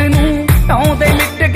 ਰਾਤ ਨੂੰ ਆਉਂਦੇ ਮਿੱਟ